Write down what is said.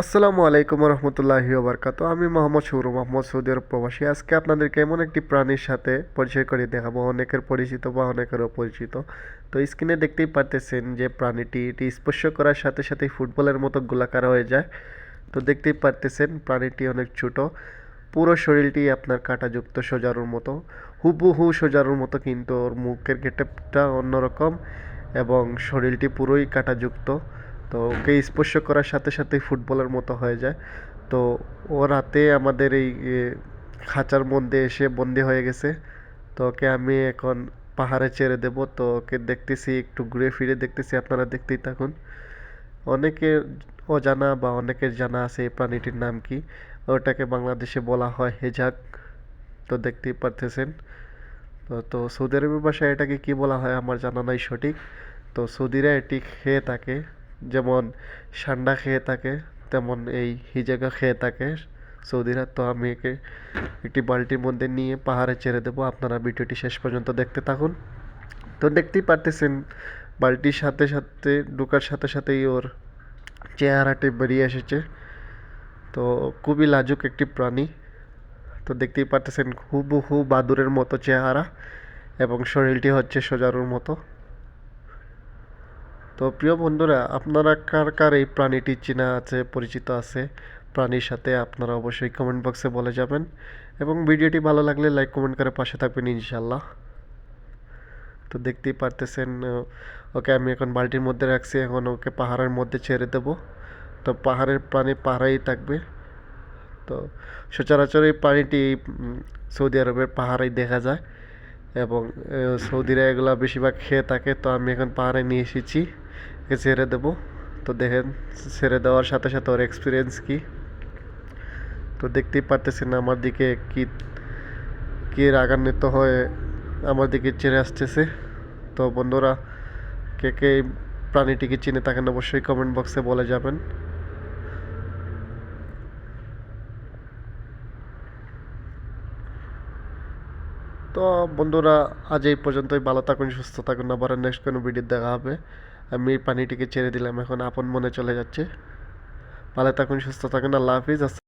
আসসালামু আলাইকুম রহমতুল্লাহি ওবরকাত আমি মোহাম্মদ সৌর মোহাম্মদ সৌদি আরব প্রবাসী। আজকে আপনাদেরকে এমন একটি প্রাণীর সাথে পরিচয় করিয়ে দেখাবো। অনেকের পরিচিত বা অনেকের অপরিচিত। তো স্ক্রিনে দেখতেই পারতেছেন যে প্রাণীটি, এটি স্পর্শ করার সাথে সাথে ফুটবলের মতো গোলাকার হয়ে যায়। তো দেখতেই পারতেছেন প্রাণীটি অনেক ছোট। পুরো শরীরটি আপনার কাঁটাযুক্ত সোজারুর মতো। হুবহু সোজারুর মতো কিন্তু ওর মুখের গেটআপটা অন্যরকম এবং শরীরটি পুরোই কাঁটাযুক্ত। তো ওকে স্পর্শ করার সাথে সাথে ফুটবলের মতো হয়ে যায়। তো ও রাতে আমাদের এই খাঁচার মধ্যে এসে বন্দি হয়ে গেছে। তো ওকে আমি এখন পাহাড়ে ছেড়ে দেব। তো ওকে দেখতেছি, একটু ঘুরে ফিরে দেখতেছি, আপনারা দেখতেই থাকুন। অনেকের অজানা বা অনেকের জানা আছে এই প্রাণীটির নাম কি? ওটাকে বাংলাদেশে বলা হয় হেজাক। তো দেখতেই পারতেছেন। তো তো সৌদি আরবের ভাষায় এটাকে কি বলা হয় আমার জানা নাই সঠিক। তো সৌদিরা এটি খেয়ে থাকে। যেমন সান্ডা খেয়ে থাকে, তেমন এই হিজাগা খেয়ে থাকে। সৌদিরা তো আমি একে একটি বালতির মধ্যে নিয়ে পাহাড়ে ছেড়ে দেবো। আপনারা ভিডিওটি শেষ পর্যন্ত দেখতে থাকুন। তো দেখতেই পারতেছেন, বালতির সাথে সাথে, ঢোকার সাথে সাথেই ওর চেহারাটি বেরিয়ে এসেছে। তো খুবই লাজুক একটি প্রাণী। তো দেখতেই পারতেছেন, হুবহু বাদুরের মতো চেহারা এবং শরীরটি হচ্ছে সোজারুর মতো। তো প্রিয় বন্ধুরা, আপনারা কার কার এই প্রাণীটি চেনা আছে, পরিচিত আছে? প্রাণীর সাথে আপনারা অবশ্যই কমেন্ট বক্সে বলে যাবেন। এবং ভিডিওটি ভালো লাগলে লাইক কমেন্ট করে পাশে থাকবেন ইনশাল্লাহ তো দেখতেই পারতেছেন ওকে আমি এখন বালতির মধ্যে রাখছি, এখন ওকে পাহাড়ের মধ্যে ছেড়ে দেব। তো পাহাড়ের প্রাণী পাহাড়েই থাকবে। তো সচরাচর এই প্রাণীটি সৌদি আরবের পাহাড়েই দেখা যায়। এবং সৌদিরা এগুলা বেশিরভাগ খেয়ে থাকে, তো আমি এখন পাহাড়ে নিয়ে এসেছি। একে ছেড়ে দেবো। তো দেখেন, ছেড়ে দেওয়ার সাথে সাথে ওর এক্সপিরিয়েন্স কি? তো দেখতেই পারতেছেন আমার দিকে কি কি রাগান্বিত হয়ে আমার দিকে চেড়ে আসতেছে। তো বন্ধুরা, কে কে প্রাণীটিকে চিনে থাকেন অবশ্যই কমেন্ট বক্সে বলে যাবেন। তো বন্ধুরা, আজ এই পর্যন্তই। ভালো থাকুন, সুস্থ থাকুন। আবার নেক্সট কোনো ভিডিও দেখা হবে। আমি পানিটিকে ছেড়ে দিলাম, এখন আপন মনে চলে যাচ্ছে। ভালো থাকুন, সুস্থ থাকুন, আল্লাহ হাফিজ